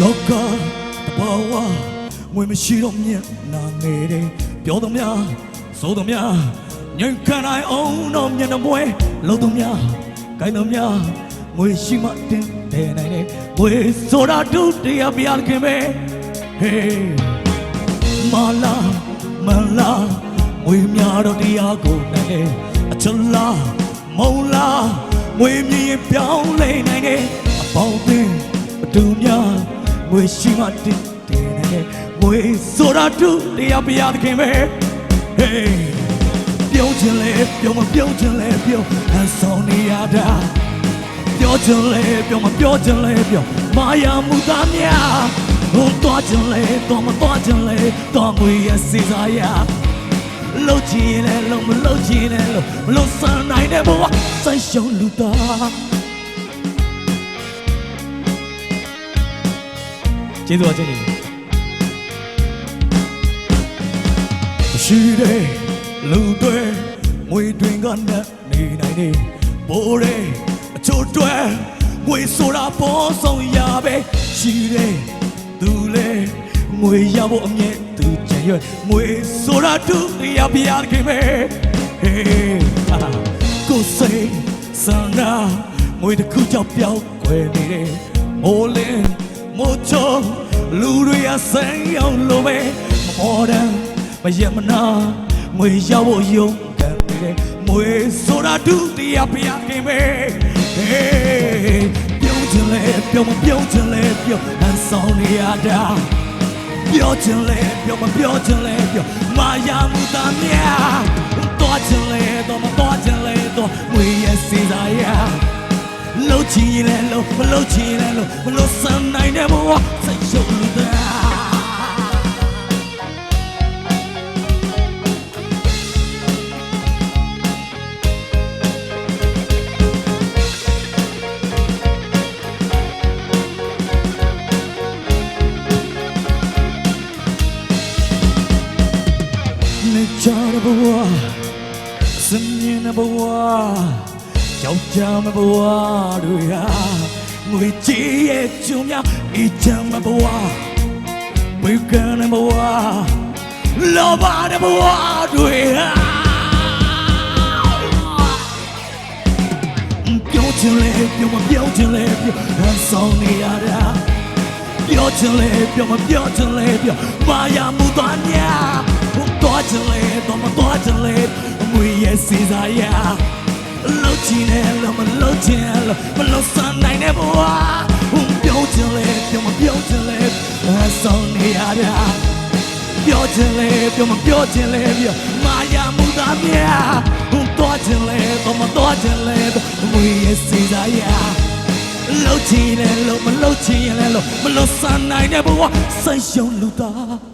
တဘောဝငွေမရှိတော့မျက်နာငယ်တယ်ပြောတော့များဆိုတော့များညင်ခံနိုင်အောင်တော့မျက်နှာမွဲလုံးတော့များကိုင်းတော့များငွေရှိမှတင်တယ်နိုင်တယ်ငွေဆိုတာဒုတရားပြရခင်ပဲဟေးမလာမလာငွေများတော့တရားကိုနိုင်တယ်အချလာမုံလာငွေမြင်ပြောင်းလဲနိုင်တယ်အပေါင်းအသင်းအတူများ ငွေရှိမှတင်တယ်နိုင်တယ်ငွေဆိုတာဒုတရားပြရခင်ပဲဟေးပြုံးချင်လဲပြုံးမပြုံးချင်လဲပြုံးအဆောင်နေရတာပြောချင်လဲပြောမပြောချင်လဲပြောမာယာမူသားများဟိုတော့ချင်လဲတော့မတော့ချင်လဲတော့ငွေရစီစားရလှုပ်ချင်လဲလှုပ်မလှုပ်ချင်လဲလှုပ်မလှုပ်စမ်းနိုင်တဲ့ဘဝစိုက်ရှုံးလူသား ကျေးဇူးပါကျေးဇူးရှိတယ်လူတွေငွေတွင်ကနဲ့နေနိုင်တယ်ဘိုးတယ်အချို့တွေငွေဆိုတာပေါ်ဆောင်ရပဲရှိတယ်သူလေငွေရဖို့အမြဲသူချင်ရွယ်ငွေဆိုတာသူရပြရခင်ပဲဟေးဟာကိုစိတ်စံနာငွေတစ်ခုကြောင့်ပြောင်းခွဲနေတယ်မိုးလင်း မိုးချုံလူတွေအဆိုင်အောင်လို့ပဲမမော်ဒန်မရမနာငွေရဖို့ယုံကန်နေတယ်မွေဆိုတာဒုတိယပြရခင်ပဲဟေးပြုံးချင်လဲပြုံးမပြုံးချင်လဲပြုံးအဆောင်နေရတာပြောချင်လဲပြောမပြောချင်လဲပြောမာယာမှုသားများတော့ချင်လဲတော့မတော့ချင်လဲတော့ငွေရစီစားရ လှုပ်ချင်လဲလှုပ်မလှုပ်ချင်လဲလှုပ်မလှုပ်စမ်းနိုင်တဲ့ဘဝ စိတ်ရှုပ်လို့သားနေချာဘဝစမြင်ဘဝကြောက်ကြမဘဝတွေဟာငွေကြည့်ရဲ့ကျုံများအချမ်းမဘဝဝေကန်ဘဝလောဘတဲ့ဘဝတွေဟာပြောချင်လဲပြောမပြောချင်လဲပြောဟန်ဆောင်နေရတာပြောချင်လဲပြောမပြောချင်လဲပြောမာယာမူသွားညာဘုသွားချင်လဲတော့မသွားချင်လဲငွေရဲ့စီစားရ လှုပ်ချင်တယ်လို့မလှုပ်ချင်လို့မလှုပ်စမ်းနိုင်တဲ့ဘဝဘုပြောချင်လဲပြောမပြောချင်လဲအဆောင်နေရတာပြောချင်လဲပြောမပြောချင်လဲပြောမာယာမူသားမြဘုသွားချင်လဲတော့မသွားချင်လဲငွေရဲ့စီစားရလှုပ်ချင်လဲလို့မလှုပ်ချင်လဲလို့မလှုပ်ဆန်နိုင်တဲ့ဘဝဆန့်ရှုံးလူသား